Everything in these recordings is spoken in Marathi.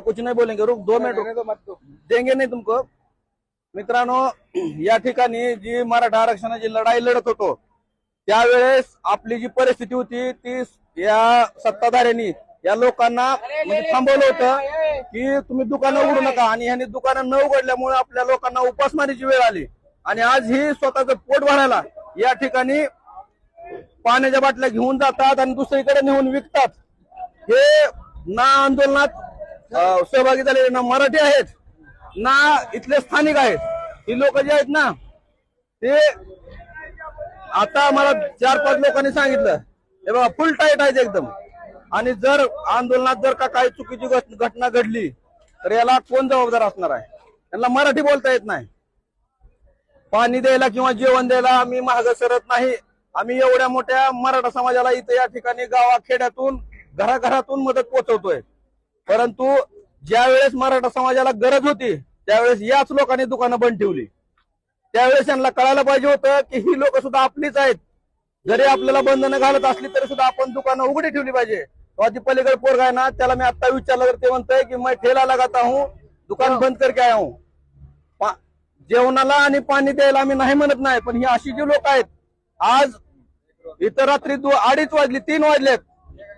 कुछ नहीं बोलेंगे। रुक दो मिनट रुक. देंगे नाही तुमको। मित्रांनो या ठिकाणी जी मराठा आरक्षणाची लढाई लढत होतो त्यावेळेस आपली जी परिस्थिती होती ती या सत्ताधाऱ्यांनी या लोकांना म्हणजे थांबवलं होतं की तुम्ही दुकानं उघडू नका. आणि ह्यांनी दुकानं न उघडल्यामुळे आपल्या लोकांना उपासमारीची वेळ आली. आणि आज ही स्वतःचं पोट भरायला या ठिकाणी पाण्याच्या बाटल्या घेऊन जातात आणि दुसरीकडे नेऊन विकतात. हे ना आंदोलनात सहभागी झालेले ना मराठी आहेत ना इथले स्थानिक आहेत. ही लोक जे आहेत ना ते आता मला चार पाच लोकांनी सांगितलं हे बघा फुल टाईट आहेत एकदम. आणि जर आंदोलनात जर का काही चुकीची घटना घडली तर याला कोण जबाबदार असणार आहे? त्यांना मराठी बोलता येत नाही. पाणी द्यायला किंवा जेवण द्यायला आम्ही महाग सरत नाही. आम्ही एवढ्या मोठ्या मराठा समाजाला इथे या ठिकाणी गावाखेड्यातून घराघरातून मदत पोहोचवतोय. परंतु ज्या वेळेस मराठा समाजाला गरज होती त्यावेळेस याच लोकांनी दुकानं बंद ठेवली. त्यावेळेस त्यांना कळायला पाहिजे होतं की ही लोक सुद्धा आपलीच आहेत. जरी आपल्याला बंधनं घालत असली तरी सुद्धा आपण दुकानं उघडी ठेवली पाहिजे. ती पलीकडे पोरगा आहे ना त्याला मी आता विचारलं तर ते म्हणतंय की मैं ठेला लगाता हूं दुकान बंद करके आया हूं. जेवणाला आणि पाणी द्यायला आम्ही नाही म्हणत नाही पण ही अशी जी लोक आहेत आज इतर रात्री अडीच वाजली तीन वाजलेत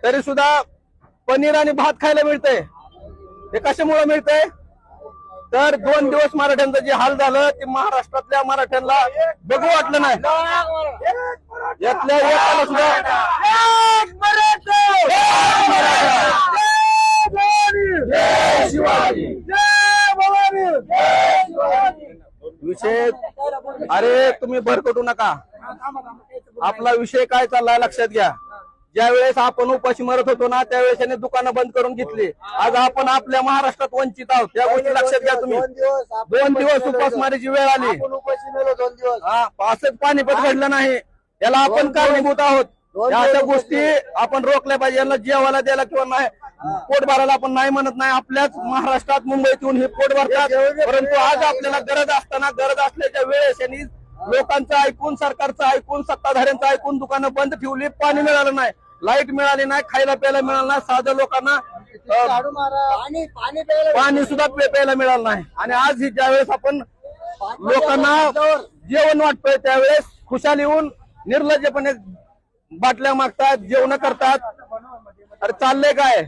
तरी सुद्धा पनीर आणि भात खायला मिळतंय. हे कशामुळे मिळतंय? तर दोन दिवस मराठ्यांचं जे हाल झालं ते महाराष्ट्रातल्या मराठ्यांना बघू वाटलं नाही. यातल्या एकाला सुद्धा विषय अरे तुम्ही भरकटू नका. आपला विषय काय चाललाय? लक्षात घ्या. ज्या वेळेस आपण उपाशी मरत होतो ना त्यावेळेस त्यांनी दुकानं बंद करून घेतली. आज आपण आपल्या महाराष्ट्रात वंचित आहोत. त्या गोष्टी लक्षात घ्या तुम्ही. दोन दिवस. उपासमारीची वेळ आली. दोन दिवस. हा असंच पाणीपत घडलं नाही. याला आपण कारणीभूत आहोत. अशा गोष्टी आपण रोखल्या पाहिजे. यांना जेवायला द्यायला किंवा नाही पोट भरायला आपण नाही म्हणत नाही. आपल्याच महाराष्ट्रात मुंबईत येऊन हे पोट भरतात. परंतु आज आपल्याला गरज असताना गरज असल्याच्या वेळेस यांनी लोकांचं ऐकून सरकारचं ऐकून सत्ताधाऱ्यांचं ऐकून दुकानं बंद ठेवली पाणी मिळालं नाही. लाइट मिळाली नाही खायला प्यायला मिळालं नाही साधं लोकांना पाणी सुद्धा प्यायला मिळालं नाही. आणि आज ही ज्यावेळेस आपण पाणी लोकांना जेवण वाटतोय त्यावेळेस खुशाल येऊन निर्लज्जपणे बाटल्या मागतात जेवण करतात. अरे चाललंय काय?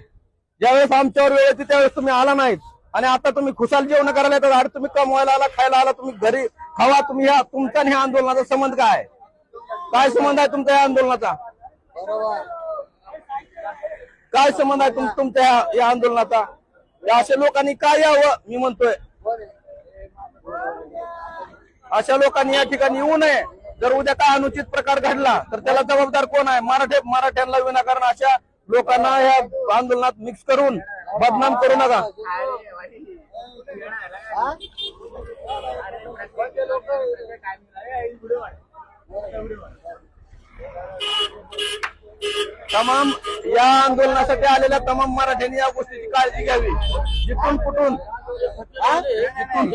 ज्यावेळेस आमच्यावर वेळ येते त्यावेळेस तुम्ही आला नाहीत. आणि आता तुम्ही खुशाल जेवण करायला येतात. अरे तुम्ही कमवायला आला खायला आला तुम्ही घरी हवा तुम्ही ह्या तुमचा आणि ह्या आंदोलनाचा संबंध काय? आहे? काय संबंध आहे तुमचा या आंदोलनाचा? काय संबंध आहे तुमच्या या- आंदोलनाचा? या अशा लोकांनी काय यावं मी म्हणतोय. अशा लोकांनी या ठिकाणी येऊ नये. जर उद्या काय अनुचित प्रकार घडला तर त्याला जबाबदार कोण आहे? मराठे मराठ्यांना विनाकारण अशा लोकांना या आंदोलनात मिक्स करून बदनाम करू नका. तमाम या आंदोलनासाठी आलेल्या तमाम मराठ्यांनी या गोष्टीची काळजी घ्यावी जिथून कुठून हा? जिथून